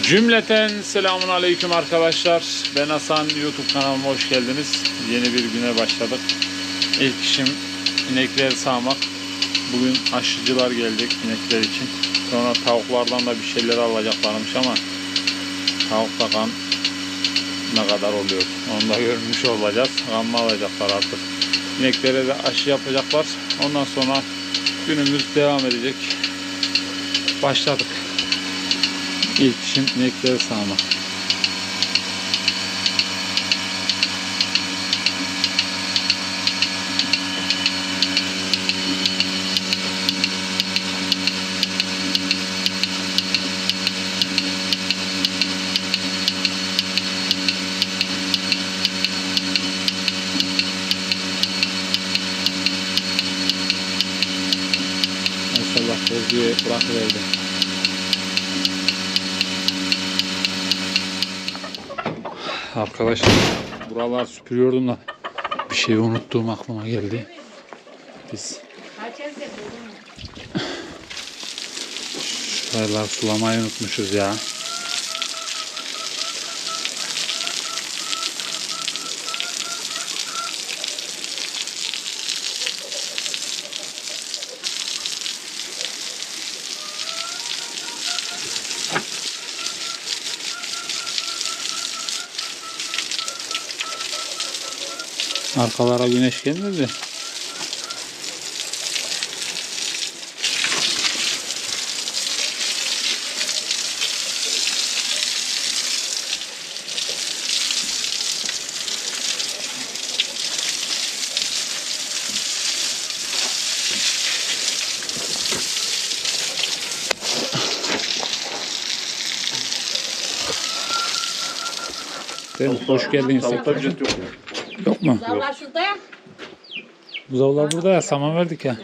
Cümleten selamun aleyküm arkadaşlar. Ben Hasan YouTube kanalıma hoş geldiniz. Yeni bir güne başladık. İlk işim inekleri sağmak. Bugün aşıcılar gelecek inekler için. Sonra tavuklardan da bir şeyler alacaklarmış ama tavukta kan ne kadar oluyor onu da görmüş olacağız. Mı alacaklar artık. İneklere de aşı yapacaklar. Ondan sonra günümüz devam edecek. Başladık. İlk işim inekleri sağmak. Maşallah bozuyu bırakıverdi. Arkadaşlar buralar süpürüyordum da bir şey unuttuğum aklıma geldi. Biz şuralar sulamayı unutmuşuz ya. Arkalara güneş. Değil mi? Hoş ücret yok ya. Yok mu? Zavlar şurada ya. Buzavlar burada ya saman verdik ya.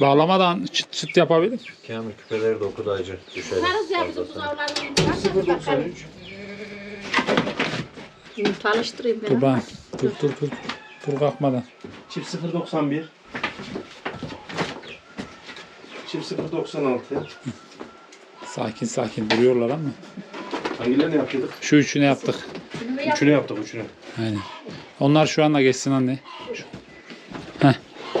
Bağlamadan çıt çıt yapabilir. Kamil küpeleri de okudu acı. Düşer. Karız ya bizim bu zavlarla. 093 Tanıştırayım Dur ben. ben. Dur dur dur. Dur kalkmadan. Çift 091 Çift 096 Sakin sakin duruyorlar ama. Hangilerini yapıyorduk? Şu üçünü yaptık. Üçünü yaptık üçünü. Aynen. Onlar şu anda geçsin anne. Heh.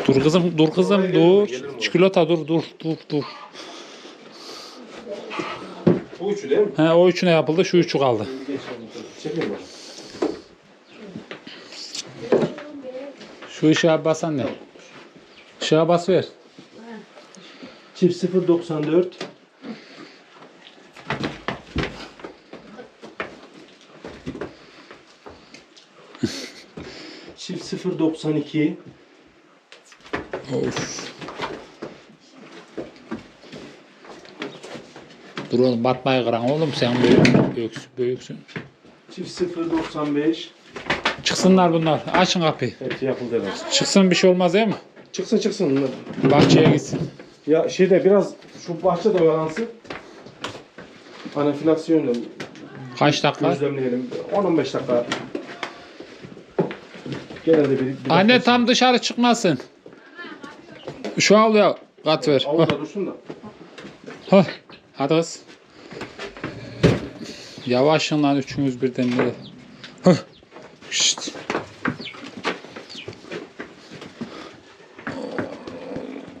Dur kızım, dur kızım, dur. Çikolata dur, dur, dur, dur. Bu üçü değil mi? He, o üçüne yapıldı, şu üçü kaldı. Şu ışığa bas anne. Işığa bas ver. Çift 094 Çift 092 Of. Dur oğlum batmayı kıran oğlum sen büyük, büyüksün, büyüksün. Çift 095 Çıksınlar bunlar. Açın kapıyı. Hepsi yapıldı herhalde. Çıksın bir şey olmaz değil mi? Çıksın çıksın. Bahçeye gitsin. Ya şeyde biraz şu bahçe de oyalansın. Anafilasyonla Kaç dakika? gözlemleyelim. 10-15 dakika. Genelde bir, bir Anne dakika- tam dışarı çıkmasın. Şu avluya kat ver. Avluda dursun da. hah. Hadi kız. Yavaşın lan üçünüz birden de. Hah. Şşt.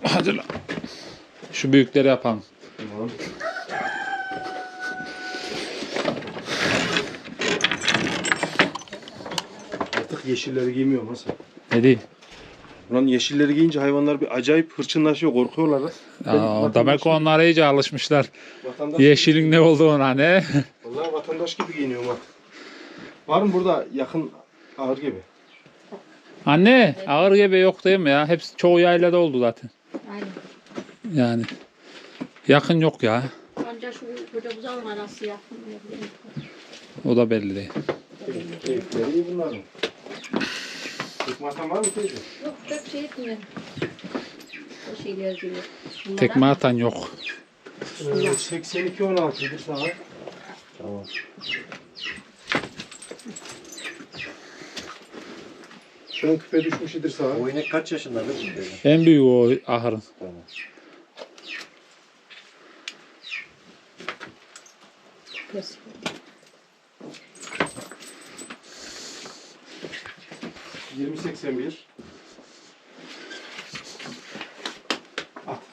Hadi lan. Şu büyükleri yapalım. Tamam. Artık yeşilleri giymiyorum Hasan. Ne diyeyim? Ulan yeşilleri giyince hayvanlar bir acayip hırçınlaşıyor, korkuyorlar. Aa, vatandaş- demek ki onlar iyice alışmışlar. Vatandaş, Yeşilin ne olduğuna ne? Vallahi vatandaş gibi giyiniyorum bak. Var mı burada yakın ağır gibi? Anne ağır gebe yok değil mi ya? Hepsi çoğu yaylada oldu zaten. Aynen. Yani yakın yok ya. Ancak şu koca buzağın arası yakın. O da belli değil. Keyifleri iyi bunların. Tekme var mı teyze? Yok çok şey etmiyor. O şeyler gibi. Bunlara... Yok. Ee, 82-16'dır sana. Tamam. Şunun küpe düşmüş idir sağa. O inek kaç yaşındadır? En büyük o ahırın. Tamam. Yes. 81.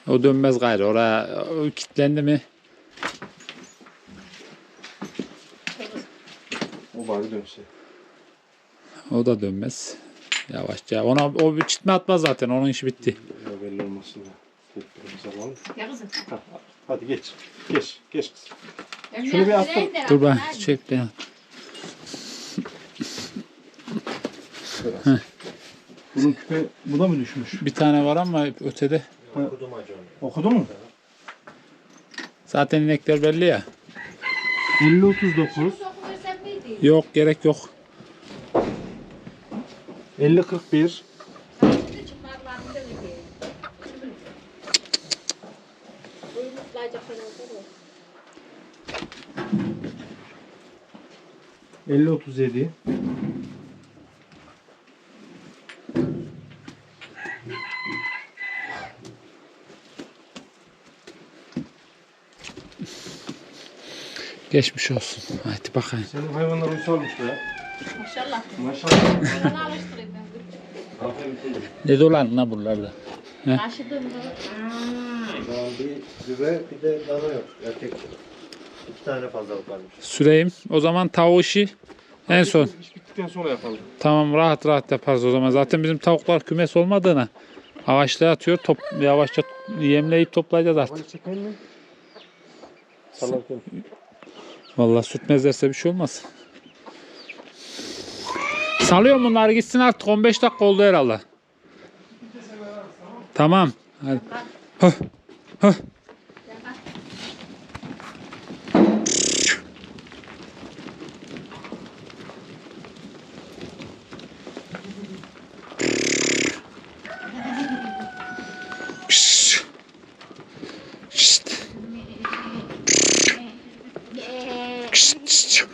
O dönmez gayrı. Oraya o kilitlendi mi? O bari dönse. O da dönmez. Yavaşça. Ona o bir çitme atmaz zaten. Onun işi bitti. Ya belli olmasın ya. Kızım. Ha, hadi geç. Geç. Geç kızım. Dön Şunu bir atla. Dur ben çek ben. Bunun küpe bu da mı düşmüş? Bir tane var ama ötede. Onu. Okudu mu? Zaten inekler belli ya. 50 39. Okuversen miydi? Yok gerek yok. 50 41. Şimdi çıkmaklarını da öyle. Uyumutlayacak falan olur mu? 50 37. Geçmiş olsun. Hadi bakayım. Senin hayvanlar uysalmış be. Maşallah. Maşallah. Bana alıştırayım ben. Aferin kızım. Ne dolan la buralarda? Taşıdım mı? Daha bir düve bir de dana yok. Erkek. İki tane fazlalık varmış. Süreyim. O zaman tavuğu işi en son. İş bittikten sonra yapalım. Tamam rahat rahat yaparız o zaman. Zaten bizim tavuklar kümes olmadığına ağaçlığa atıyor. Top, yavaşça yemleyip toplayacağız artık. Çekelim mi? Salarken. Vallahi sürtmezlerse bir şey olmaz. Salıyorum bunları gitsin artık 15 dakika oldu herhalde. Tamam. Hadi. Hah. Hah. Şşş. Şşt. Şşt, şşt.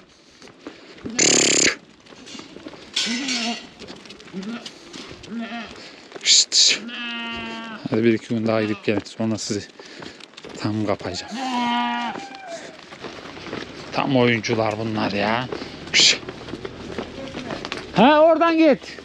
Şşt, şşt. Hadi daha gidip. Sonra sizi tam kapayacağım. Tam oyuncular bunlar ya. Ha oradan git.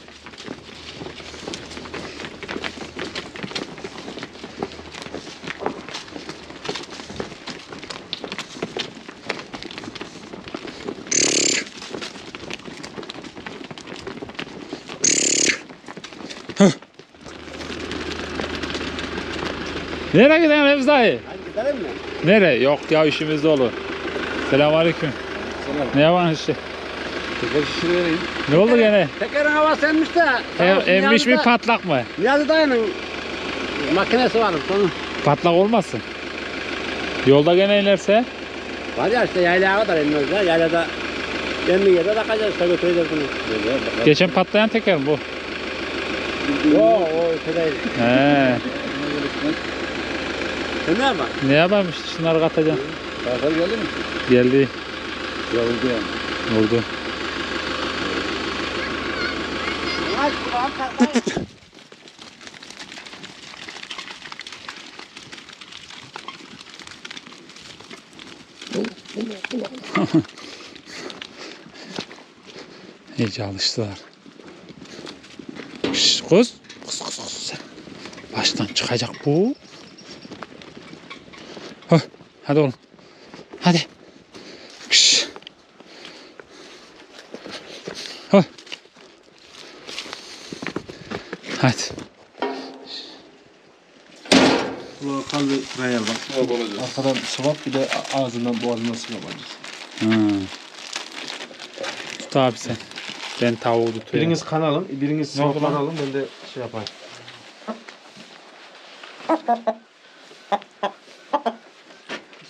Nere? Yok ya işimiz dolu. Selamünaleyküm. Selam. Ne var işte? Teker şişiri vereyim. Ne oldu gene? Tekerin havası emmiş de. sağ olsun emmiş mi Niyazi da- patlak mı? Niyazi dayının makinesi var. Onun Patlak olmasın. Yolda gene inerse var ya işte yaylaya kadar inmez ya. Yaylada kendi yerde takacağız işte götüreceğiz bunu. Geçen patlayan teker mi bu? Yo o öte değil. He. Sen ne yapma? Ne yapayım işte şunları katacağım. Kalkar geldi mi? Geldi. Yoruldu yani. Oldu. İyice alıştılar. Şşş kız. Kız kız kız. Baştan çıkacak bu. Hadi oğlum. Hadi. Hah. Hadi. Kulağı kalbi rayal bak. Arkadan sıvap bir de ağzından boğazından sıvap alacağız. Hmm. Tut abi sen. Ben tavuğu tutuyorum. Biriniz kan alın, biriniz lan? alın. Ben de şey yapayım.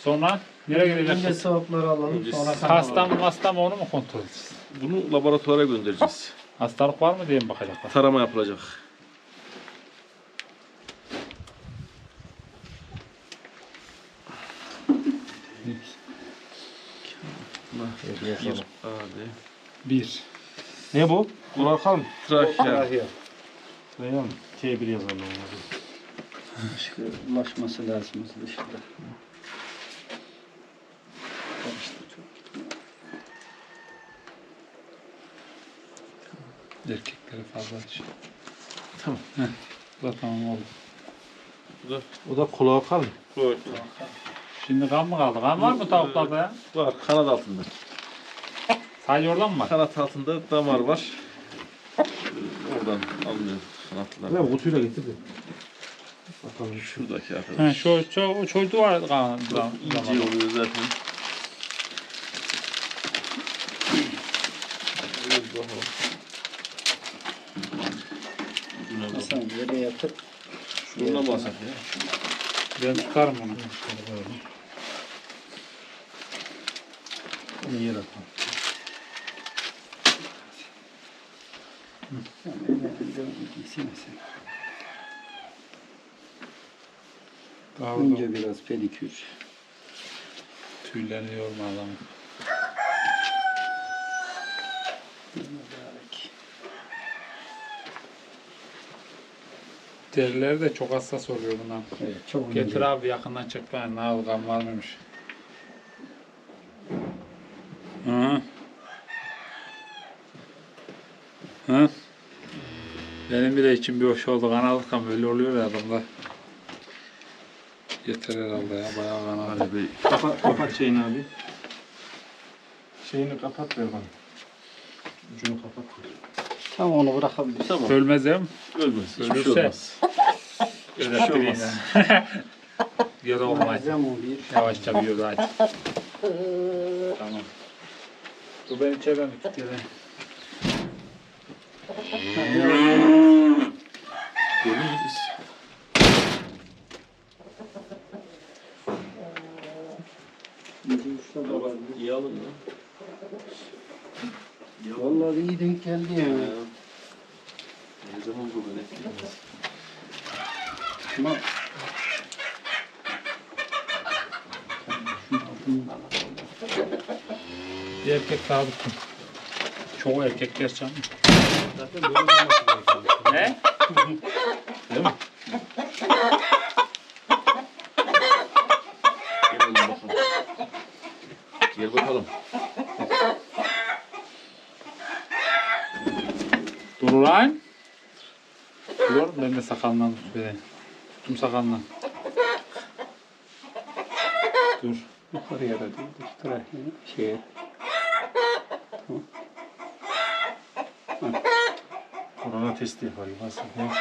Sonra nereye Önce gideceğiz? sıvapları alalım. Sonra kan Hasta mı hasta mı onu mu kontrol edeceğiz? Bunu laboratuvara göndereceğiz. Hastalık var mı diye mi bakacaklar? Tarama yapılacak. Hadi. Bir. Ne bu? Kulak kalın. Trakya. Rayal. T1 yazalım. Ulaşması lazım dışında. Erkekleri fazla aç. Tamam. Heh. Bu da tamam oldu. O da kulağa kalın. Koy. Şimdi kan mı kaldı? Kan var mı tavuklarda ya? Var kanat altında. Sadece oradan mı var? Kanat altında damar var. Oradan alınıyor kanatlar. Ben kutuyla getirdim. Bakalım. Şuradaki arkadaş. He, şu, şu çoydu var kan. Çok ince oluyor zaten. Biraz bakalım. Ucuna bak. Hasan yere yatıp Ya. Ben tutarım onu. İyi yer atalım. Daha önce biraz pedikür. tüylerini yorma adamın. Derileri de çok hassas oluyor bundan. Evet, çok Getir ince. abi yakından çek ben. Ne kan var mıymış? Hı. Hı. Benim bile içim bir hoş oldu. Kan alırken böyle oluyor ya adamda. Yeter herhalde ya. Bayağı kan aldı. Hadi bey. Kapat, kapat şeyini abi. Şeyini kapat ver bana. Ucunu kapat. Tamam onu bırakabiliriz. Tamam. Ölmez mi? Ölmez. Hiçbir şey olmaz. Öyle şey olmaz. Yoda olma aç. Malzeme bir. Yavaşça bir yoda aç. tamam. Bu ben içeriden tut gelen. Görürüz. İyi alın lan. Vallahi iyi denk geldi ya. Ne zaman bu böyle. Ama Bir erkek daha tuttum. Çoğu erkekler canım. Zaten böyle olması gerekiyor. Ne? Değil mi? Gel oğlum bakalım. Gel bakalım. Dur lan. Dur ben de sakalından tut beni. Tuttum sakalından. Dur. yukarıya da değil. Tarafına şeye. Korona testi yapayım. Nasıl? Neyse.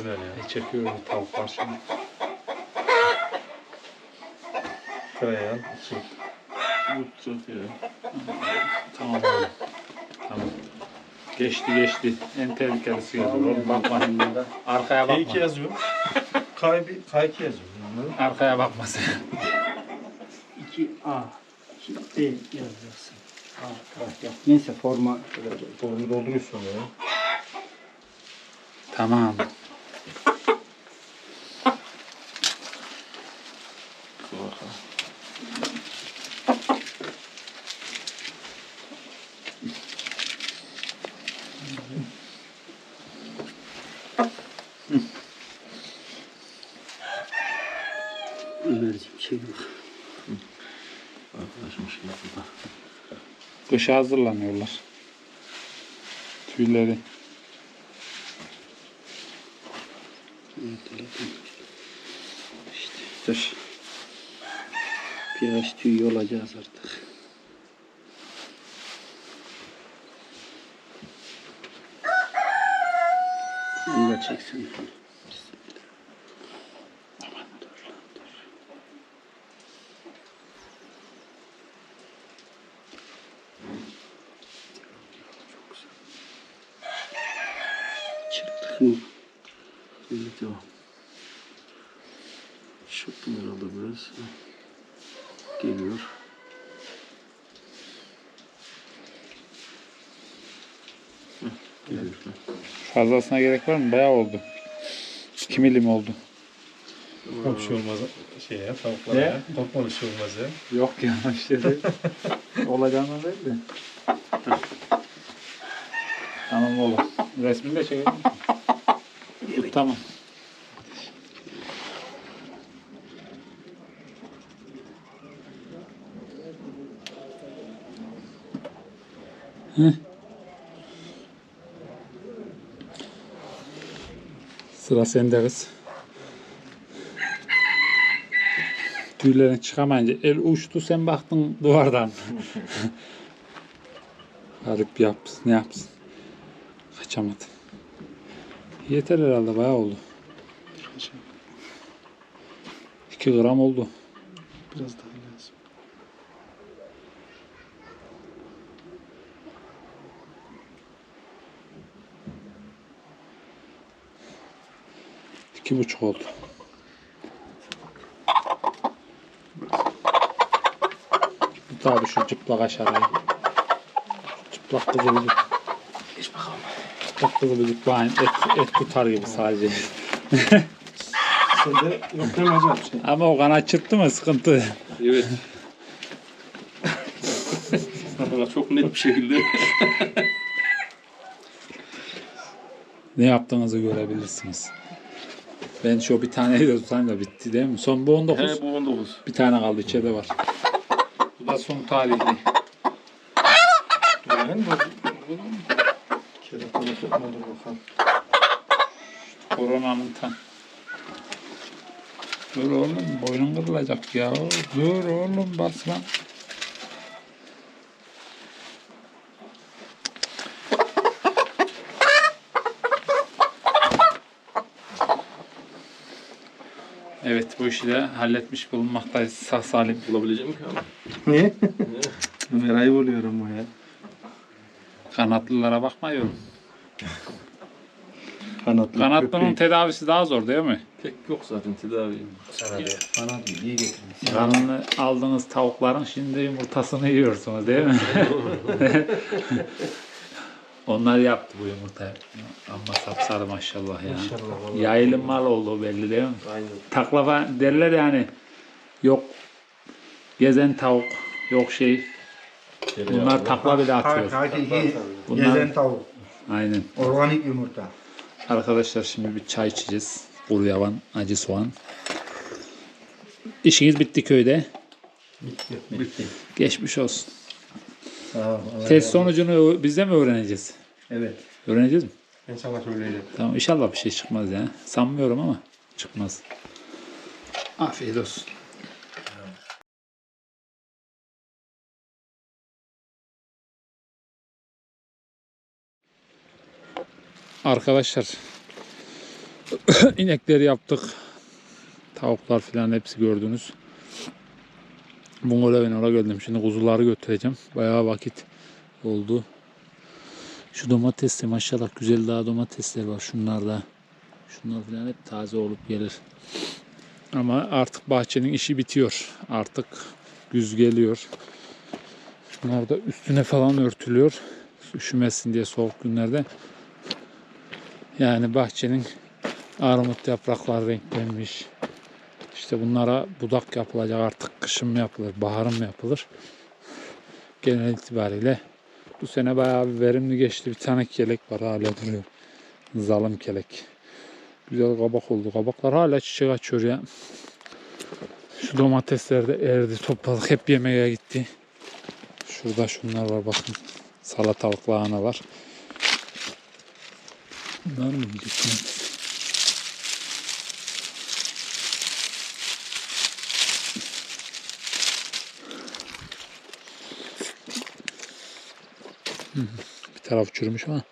Ömer ya. Ne çekiyorum tavuk var şimdi. Kıraya al. Bu çok ya. Tamam. Tamam. Geçti geçti. En tehlikelisi geldi. Oğlum bakma. Arkaya K2 bakma. yazıyorum. K1, K2 yazıyorum. Bunları. Arkaya bakma sen. 2 A. 2 D yazacaksın. A taraf yap. Neyse forma. Formu dolduruyorsun sonra ya. Tamam. Dur bakalım. Ömerciğim şey yok. Arkadaşım şey yapıyor. Kışa hazırlanıyorlar. Tüyleri. İşte dur. Biraz tüy olacağız artık. Onu da çeksen. Aman dur lan dur. Çok güzel. Mı? Evet devam. Şıktım herhalde biraz. Geliyor. Geliyor. Fazlasına gerek var mı? Bayağı oldu. 2 milim oldu. Çok bir şey olmaz. Şey ya tavuklara Ne? ya. Korkma bir şey olmaz ya. Yok ya işte değil. Olacağını değil de. Tamam oğlum. Resmini de çekelim. Peki. Tamam. Hı. Sıra sende kız. Tüylerin çıkamayınca el uçtu sen baktın duvardan. Garip yapsın ne yapsın. Kaçamadı. Yeter herhalde bayağı oldu. 2 gram oldu. Biraz daha lazım. İki buçuk oldu. Bu tabi şu çıplak aşağıya. Çıplak kızı Geç bakalım. Çıplak kızı bir zıplayın. Et, et tutar gibi sadece. Sende yok değil mi hocam? Şey. Ama o kanat çırptı mı sıkıntı. Evet. Çok net bir şekilde. Ne yaptığınızı görebilirsiniz. Ben şu bir taneyi de tutayım da bitti değil mi? Son bu 19. He bu 19. Bir tane kaldı içeride var. Bu da son talihli. Yani bu. Tutmadı bakalım. Koronanın tam. Dur oğlum boynun kırılacak ya. Dur oğlum basma. Evet bu işi de halletmiş bulunmaktayız sağ salim. Bulabilecek mi abi? Niye? Ömer ayıp oluyor ama ya. Kanatlılara bakmayın. Kanatlı. Kanatlının tedavisi daha zor değil mi? Pek yok zaten tedavi. Kanat iyi getirmiş. Kanını aldığınız tavukların şimdi yumurtasını yiyorsunuz değil mi? Onlar yaptı bu yumurtayı. Ama sapsarı maşallah ya. Yayılım mal oldu belli değil mi? Aynen. Taklava derler yani. Yok gezen tavuk, yok şey. Bunlar takla bile atıyor. Hakiki Bunlar- gezen tavuk. Aynen. Organik yumurta. Arkadaşlar şimdi bir çay içeceğiz. Kuru yavan, acı soğan. İşiniz bitti köyde. Bitti. Geçmiş olsun. Sağ ol. Allah Test razı sonucunu biz de mi öğreneceğiz? Evet. Öğreneceğiz mi? Ben sana söyleyeceğim. Tamam inşallah bir şey çıkmaz ya. Sanmıyorum ama çıkmaz. Afiyet olsun. Arkadaşlar inekleri yaptık. Tavuklar filan hepsi gördünüz. Bungalov oraya geldim. Şimdi kuzuları götüreceğim. Bayağı vakit oldu. Şu domates de maşallah güzel daha domatesler var. Şunlar da. Şunlar falan hep taze olup gelir. Ama artık bahçenin işi bitiyor. Artık güz geliyor. Şunlar da üstüne falan örtülüyor. Üşümesin diye soğuk günlerde. Yani bahçenin armut yaprakları renklenmiş. İşte bunlara budak yapılacak artık kışın mı yapılır, baharın mı yapılır? Genel itibariyle bu sene bayağı bir verimli geçti. Bir tane kelek var hala duruyor. Zalim kelek. Güzel kabak oldu. Kabaklar hala çiçek açıyor ya. Şu domatesler de erdi topladık. Hep yemeğe gitti. Şurada şunlar var bakın. Salatalık lahana var. Bunlar mı gitmez? Bir taraf çürümüş ama.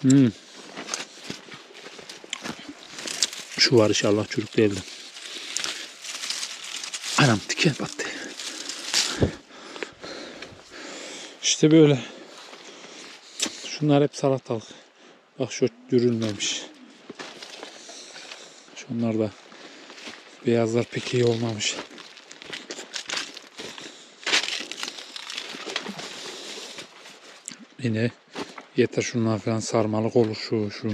Hmm. Şu var inşallah çürük değildi. Anam diken battı. İşte böyle. Şunlar hep salatalık. Bak şu dürülmemiş. Şunlar da beyazlar pek iyi olmamış. Yine yeter şunlar falan sarmalık olur şu şu.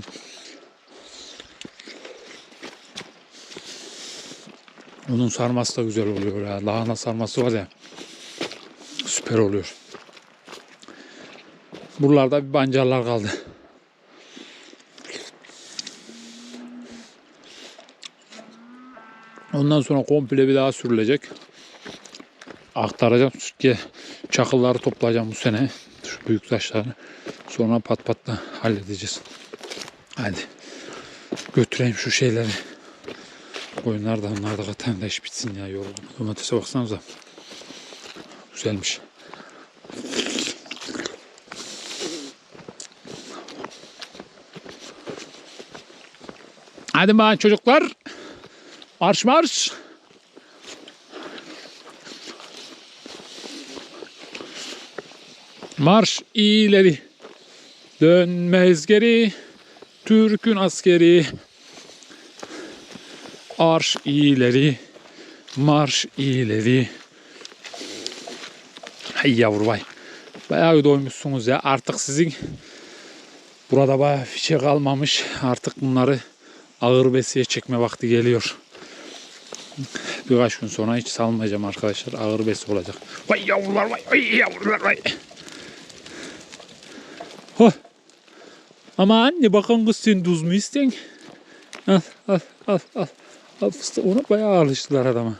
Onun sarması da güzel oluyor ya. Lahana sarması var ya. Süper oluyor. Buralarda bir bancarlar kaldı. Ondan sonra komple bir daha sürülecek. Aktaracağım. Çünkü çakılları toplayacağım bu sene. Şu büyük taşları. Sonra pat patla halledeceğiz. Hadi. götüreyim şu şeyleri. Koyunlar da onlar da katan da iş bitsin ya yoruldum. Domatese baksanıza. Güzelmiş. Hadi bakalım çocuklar. Marş marş. Marş ileri. Dönmez geri. Türk'ün askeri. Arş ileri. Marş ileri. Hay yavru vay. Bayağı doymuşsunuz ya. Artık sizin burada bayağı fişe kalmamış. Artık bunları ağır besiye çekme vakti geliyor. Birkaç gün sonra hiç salmayacağım arkadaşlar. Ağır besi olacak. Vay yavrular vay. Vay yavrular vay. Ho. Ama anne bakın kız sen tuz mu isten? Al al al al. Al ona bayağı alıştılar adama.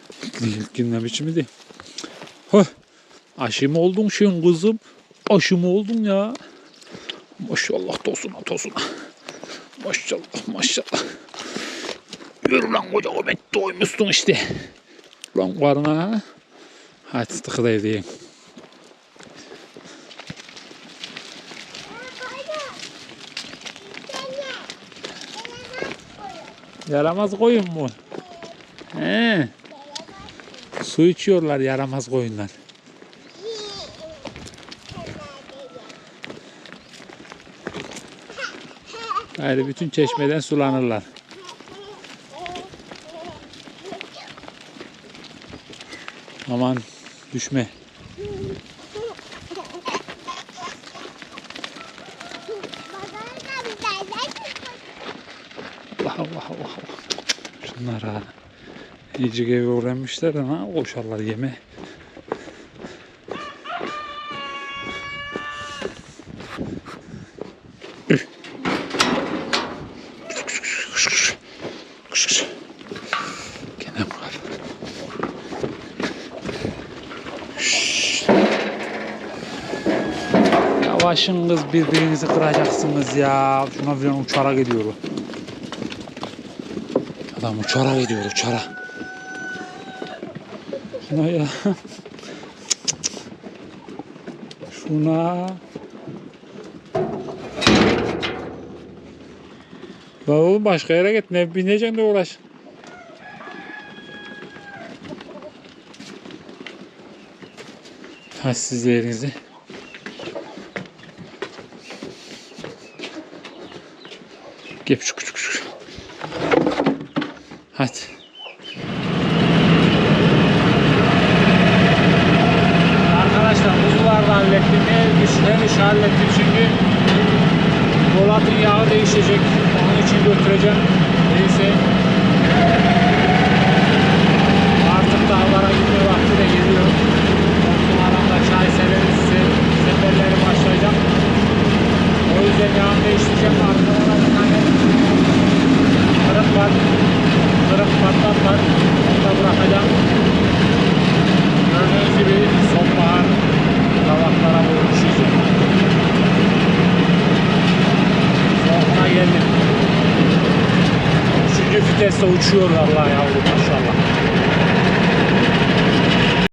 İlkinden biçimi de. Ho. Aşı mı oldun şun kızım? Aşı mı oldun ya? Maşallah tosuna tosuna. Maşallah maşallah. Yürü lan koca köpek doymuşsun işte. Lan karnına. Hadi tıkı da edeyim. Yaramaz koyun mu? He. Su içiyorlar yaramaz koyunlar. Hayır bütün çeşmeden sulanırlar. Aman düşme. Allah Allah Allah. Şunlar ha. İyice eve öğrenmişler ha koşarlar yeme. Yavaşın kız birbirinizi kıracaksınız ya. Şuna bir an uçarak gidiyor. Adam uçarak gidiyor uçarak. Şuna ya. Şuna. Lan oğlum başka yere git. Ne bineceksin de uğraş. Hassizlerinizi. Küçük küçük küçük. Hadi. Arkadaşlar kuzular da hallettim. Her işi hallettim şimdi. Polat'ın yağı değişecek. Onun için götüreceğim. Neyse. Artık dağlara gitme vakti de geliyor. Onun aranda çay severiz. se- Seferleri başlayacak. O yüzden yağını değiştireceğim. Arkadan bir tane kırık var. Var. Onu da bırakacağım. Gördüğünüz gibi sonbahar tabaklara vurmuş yüzü. Sonuna geldim. Üçüncü viteste yavrum maşallah.